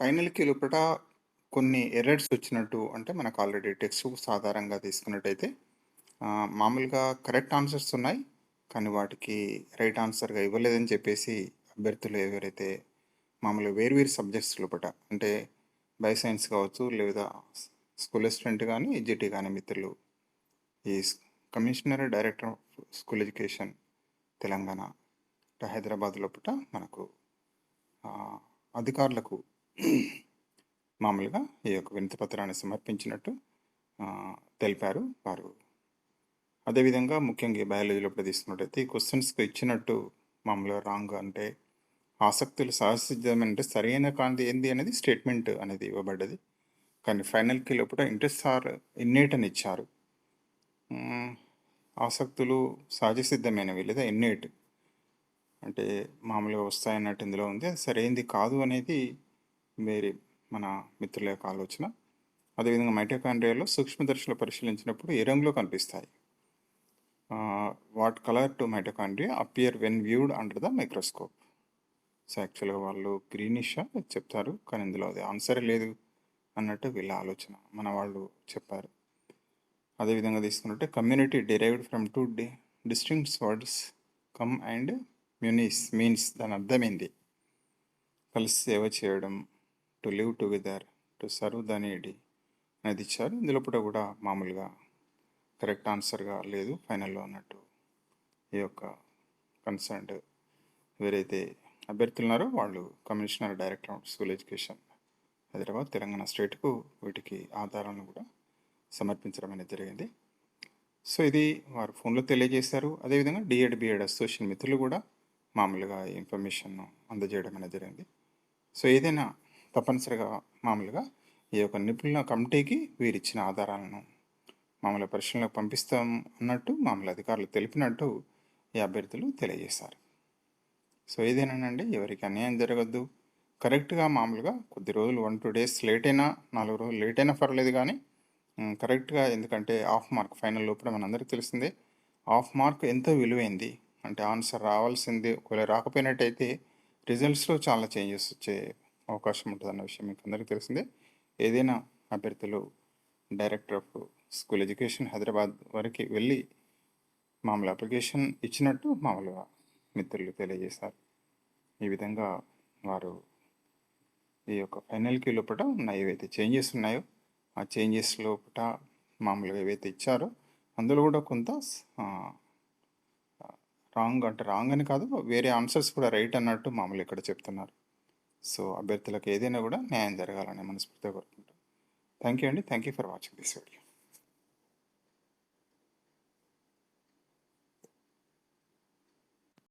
ఫైనల్‌కి లోపట కొన్ని ఎర్రర్స్ వచ్చినట్టు అంటే మనకు ఆల్రెడీ టెక్స్ట్ బుక్స్ ఆధారంగా తీసుకున్నట్టయితే ఆహ్, మామూలుగా కరెక్ట్ ఆన్సర్స్ ఉన్నాయి. కానీ వాటికి రైట్ ఆన్సర్‌గా ఇవ్వలేదని చెప్పేసి అభ్యర్థులు ఎవరైతే మామూలుగా వేరు వేరు సబ్జెక్ట్స్ లోపట అంటే బయో సైన్స్ కావచ్చు లేదా స్కూల్ అసిస్టెంట్ గానీ, ఎడ్జిటి గానీ మిత్రులు ఈ commissioner director of school education Telangana అంటే హైదరాబాద్ లోపట మనకు అధికారులకు మామూలుగా ఈ యొక్క వినతి పత్రాన్ని సమర్పించినట్టు తెలిపారు వారు. అదేవిధంగా ముఖ్యంగా బయాలజీలో ప్రదీస్తున్నట్టయితే తీసుకున్నట్టయితే ఈ క్వశ్చన్స్కి ఇచ్చినట్టు మామూలుగా రాంగ్ అంటే ఆసక్తులు సహజసిద్ధం అంటే సరైన కాంతి ఏంది అనేది స్టేట్మెంట్ అనేది ఇవ్వబడ్డది. కానీ ఫైనల్‌కి లోపల ఇంట్రెస్ట్ ఆర్ ఇన్నేట్ అని ఇచ్చారు. ఆసక్తులు సహజసిద్ధమైనవి లేదా ఇన్నేట్. అంటే మామూలుగా వస్తాయన్నట్టు ఇందులో ఉంది. అది సరైనది కాదు అనేది వేరే మన మిత్రుల యొక్క ఆలోచన. అదేవిధంగా మైటోకాండ్రియాలో సూక్ష్మదర్శిలో పరిశీలించినప్పుడు ఏ రంగులో కనిపిస్తాయి? What colour do mitochondria appear when viewed under the microscope. So, యాక్చువల్‌గా వాళ్ళు గ్రీనిషా చెప్తారు. కానీ ఇందులో అది ఆన్సర్ లేదు అన్నట్టు వీళ్ళ ఆలోచన. మన వాళ్ళు చెప్పారు. అదేవిధంగా తీసుకున్నట్టే community derived from two D distinct words com and munis means దాని అర్థమేంది? కలిసి సేవ చేయడం, to live together, to serve the needy అనేది ఇచ్చారు. ఇందులోపట కూడా మామూలుగా కరెక్ట్ ఆన్సర్‌గా లేదు ఫైనల్‌లో అన్నట్టు ఈ యొక్క కన్సర్న్డ్ ఎవరైతే అభ్యర్థులున్నారో వాళ్ళు commissioner director of school education Hyderabad, Telangana స్టేట్‌కు వీటికి ఆధారాలను కూడా సమర్పించడం అనేది జరిగింది. సో, ఇది వారు ఫోన్‌లో తెలియజేశారు. అదేవిధంగా డిఎడ్ బిఎడ్ అసోసియేషన్ మిత్రులు కూడా మామూలుగా ఇన్ఫర్మేషన్ ఇన్ఫర్మేషన్‌ను అందజేయడం అనేది జరిగింది. సో, ఏదైనా తప్పనిసరిగా మామూలుగా ఈ యొక్క నిపుణుల కమిటీకి వీరిచ్చిన ఆధారాలను మామూలుగా పరిశీలనకు పంపిస్తాం అన్నట్టు మామూలు అధికారులు తెలిపినట్టు ఈ అభ్యర్థులు తెలియజేశారు. సో, ఏదేనానండి ఎవరికి అన్యాయం జరగద్దు కరెక్ట్‌గా మామూలుగా కొద్ది రోజులు 1, 2 డేస్ లేట్ అయినా, నాలుగు రోజులు లేట్ అయినా పర్లేదు కానీ కరెక్ట్‌గా ఎందుకంటే హాఫ్ మార్క్ ఫైనల్ లోపల మనందరికీ తెలిసిందే. హాఫ్ మార్క్ ఎంతో విలువైంది. అంటే ఆన్సర్ రావాల్సింది ఒకవేళ రాకపోయినట్టయితే రిజల్ట్స్‌లో చాలా చేంజెస్ వచ్చే అవకాశం ఉంటదన్న విషయం మీకు అందరికీ తెలిసిందే. ఏదైనా అభ్యర్థులు director of school education Hyderabad వరకు వెళ్ళి మామూలు అప్లికేషన్ ఇచ్చినట్టు మామూలుగా మిత్రులు తెలియజేశారు. ఈ విధంగా వారు ఈ యొక్క ఫైనల్‌కి లోపట ఉన్న ఏవైతే చేంజెస్ ఉన్నాయో, ఆ చేంజెస్ లోపట మామూలుగా ఏవైతే ఇచ్చారో అందులో కూడా కొంత రాంగ్ అంటే రాంగ్ అని కాదు వేరే ఆన్సర్స్ కూడా రైట్ అన్నట్టు మామూలు ఇక్కడ చెప్తున్నారు. సో, అభ్యర్థులకు ఏదైనా కూడా న్యాయం జరగాలని మనస్ఫూర్తిగా కోరుకుంటాం థ్యాంక్ యూ అండి. Thank you for watching this video.